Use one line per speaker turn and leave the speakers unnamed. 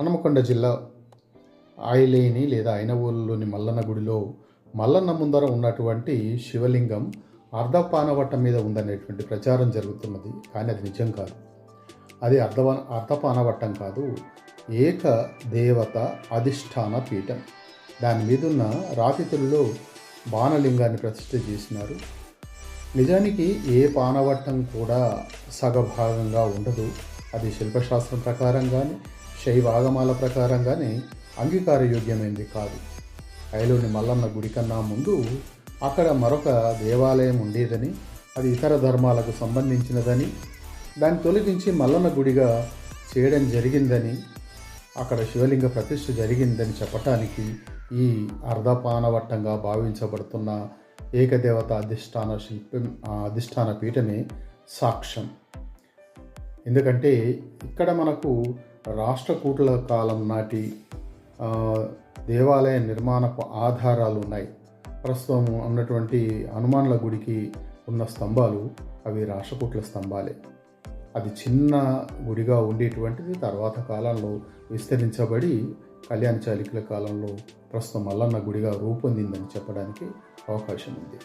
హనుమకొండ జిల్లా ఆయిలేని లేదా అయినవోలులోని మల్లన్న గుడిలో మల్లన్న ముందర ఉన్నటువంటి శివలింగం అర్ధపానవట్టం మీద ఉందనేటువంటి ప్రచారం జరుగుతున్నది కానీ అది నిజం కాదు. అది అర్ధ అర్ధపానవట్టం కాదు ఏక దేవత అధిష్టాన పీఠం. దాని మీదున్న రాతితుల్లో బాణలింగాన్ని ప్రతిష్ఠ చేసినారు. నిజానికి ఏ పానవట్టం కూడా సగభాగంగా ఉండదు. అది శిల్పశాస్త్రం ప్రకారం కానీ శైవ ఆగమాల ప్రకారంగానే అంగీకారయోగ్యమైంది కాదు. ఐలోని మల్లన్న గుడి కన్నా ముందు అక్కడ మరొక దేవాలయం ఉండేదని అది ఇతర ధర్మాలకు సంబంధించినదని దాన్ని తొలగించి మల్లన్న గుడిగా చేయడం జరిగిందని అక్కడ శివలింగ ప్రతిష్ఠ జరిగిందని చెప్పటానికి ఈ అర్ధపానవట్టంగా భావించబడుతున్న ఏకదేవత అధిష్టాన శిల్పం అధిష్టాన పీఠమే సాక్ష్యం. ఎందుకంటే ఇక్కడ మనకు రాష్ట్రకూటుల కాలం నాటి దేవాలయ నిర్మాణపు ఆధారాలు ఉన్నాయి ప్రస్తుతం ఉన్నటువంటి హనుమాన్ల గుడికి ఉన్న స్తంభాలు అవి రాష్ట్రకూట్ల స్తంభాలే. అది చిన్న గుడిగా ఉండేటువంటిది. తర్వాత కాలంలో విస్తరించబడి కళ్యాణ చాళుక్యుల కాలంలో ప్రస్తుతం మల్లన్న గుడిగా రూపొందిందని చెప్పడానికి అవకాశం ఉంది